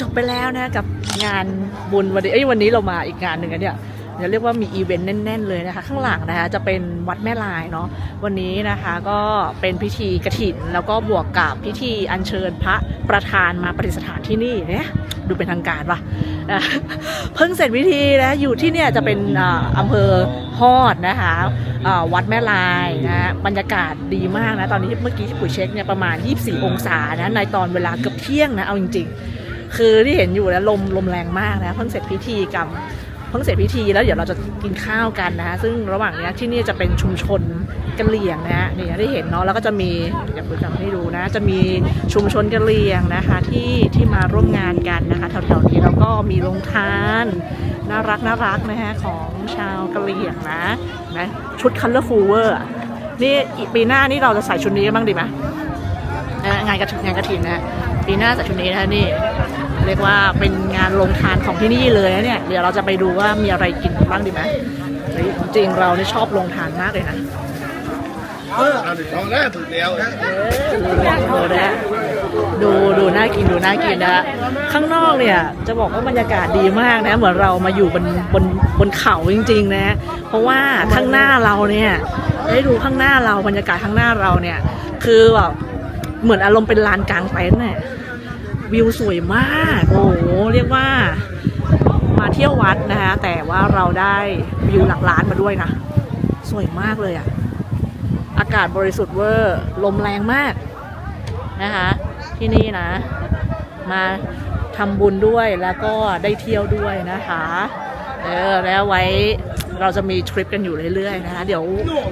จบไปแล้วนะกับงานบุญวันนี้เอ้ยวันนี้เรามาอีกงานหนึ่งอะเนี่ยเดี๋ยวเรียกว่ามีอีเวนต์แน่น ๆ เลยนะคะ ข้างหลังนะคะจะเป็นวัดแม่ลายเนาะวันนี้นะคะก็เป็นพิธีกระถิน แล้วก็บวกกับพิธีอัญเชิญพระประธานมาประดิษฐานที่นี่เนี่ยดูเป็นทางการว่ะเพิ่งเสร็จพิธีนะอยู่ที่เนี่ยจะเป็นอ่าอำเภอฮอดนะคะอ่าวัดแม่ลายนะบรรยากาศดีมากนะตอนนี้เมื่อกี้ที่ปุ๋ยเช็คเนี่ยประมาณ 24 องศานะในตอนเวลาเกือบเที่ยงนะเอาจริง ๆ คือที่เห็นอยู่นะลมลมแรงมากนะเพิ่งเสร็จพิธีกรรมเพิ่งเสร็จพิธีแล้วเดี๋ยวเราจะกินข้าวกันนะซึ่งระหว่างนี้ที่นี่จะเป็นชุมชนกะเหรี่ยงนะฮะนี่ย่างที่เห็นเนาะแล้วก็จะมีเดี๋ยวปุ๋ยทำให้ดูนะ จะมีชุมชนกะเหรี่ยงนะคะที่ที่มาร่วมงานกันนะคะแถวๆนี้แล้วก็มีโรงทานน่ารักน่ารักนะฮะของชาวกะเหรี่ยงนะนะชุด colorful เวอร์นี่ปีหน้านี่เราจะใส่ชุดนี้กันบ้างดีไหม นะงานกระถิ่นงานกระถิ่นนะปีหน้าจัดชุดนี้นะนี่เรียกว่าเป็นงานลงทานของที่นี่เลยนะเนี่ยเดี๋ยวเราจะไปดูว่ามีอะไรกินบ้างดีไหมจริงเราเนี่ยชอบลงทานมากเลยนะเออเอาดิท้องหน้าถูกแล้วดูนะดูดูน่ากินดูน่ากินนะข้างนอกเนี่ยจะบอกว่าบรรยากาศดีมากนะ เหมือนเรามาอยู่บนบนบนเขาจริง ๆ นะ เพราะว่าข้างหน้าเราเนี่ยได้ดูข้างหน้าเราบรรยากาศข้างหน้าเราเนี่ย คือแบบ เหมือนอารมณ์เป็นลานกลางเต็นท์เนี่ยวิวสวยมาก โอ้โห เรียกว่า มาเที่ยววัดนะคะแต่ว่าเราได้วิวหลักล้านมาด้วยนะ สวยมากเลยอะ อากาศบริสุทธิ์เวอร์ลมแรงมากนะคะที่นี่นะ มาทำบุญด้วยแล้วก็ได้เที่ยวด้วยนะคะ เออ แล้วไว้ เราจะมีทริปกันอยู่เรื่อยๆนะคะเดี๋ยว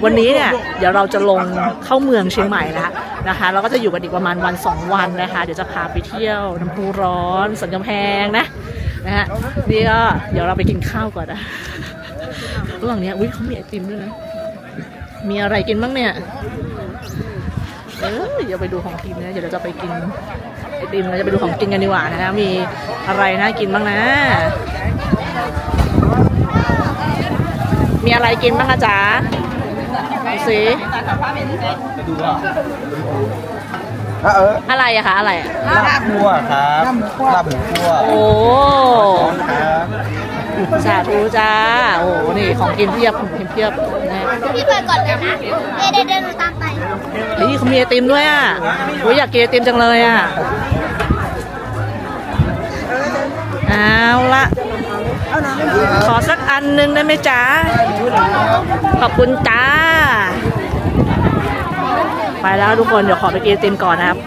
วันนี้เนี่ยเดี๋ยวเราจะลงเข้าเมืองเชียงใหม่แล้วนะคะ เราก็จะอยู่กันอีกประมาณวันสองวันนะคะ เดี๋ยวจะพาไปเที่ยวน้ำพุร้อนสันกำแพงนะนะฮะนี่ก็เดี๋ยวเราไปกินข้าวก่อนนะระหว่างเนี้ยอุ้ยเขามีไอติมด้วยนะมีอะไรกินบ้างเนี่ยเออเดี๋ยวไปดูของกินนะเดี๋ยวเราจะไปกินไอติมเราจะไปดูของกินกันดีกว่านะมีอะไรน่ากินบ้างนะ มีอะไรกินบ้างอะจ๊ะดูสิเอออะไรอะคะอะไรอะลาบคั่วครับลาบหมูคั่วโอ้ครับสาธุจ้า โอ้นี่ของกินเพียบของกินเพียบนะพี่เปิดก่อนเลยนะเดี๋ยวเดี๋ยวเดินตามไปนี่เขามีไอติมด้วยอะโอ้ยอยากกินไอติมจังเลยอะเอาละ ขอสักอันหนึงได้ไหมจ๊ะ ขอบคุณจ้า ไปแล้วทุกคน เดี๋ยวขอไปกินไอติมก่อนนะครับ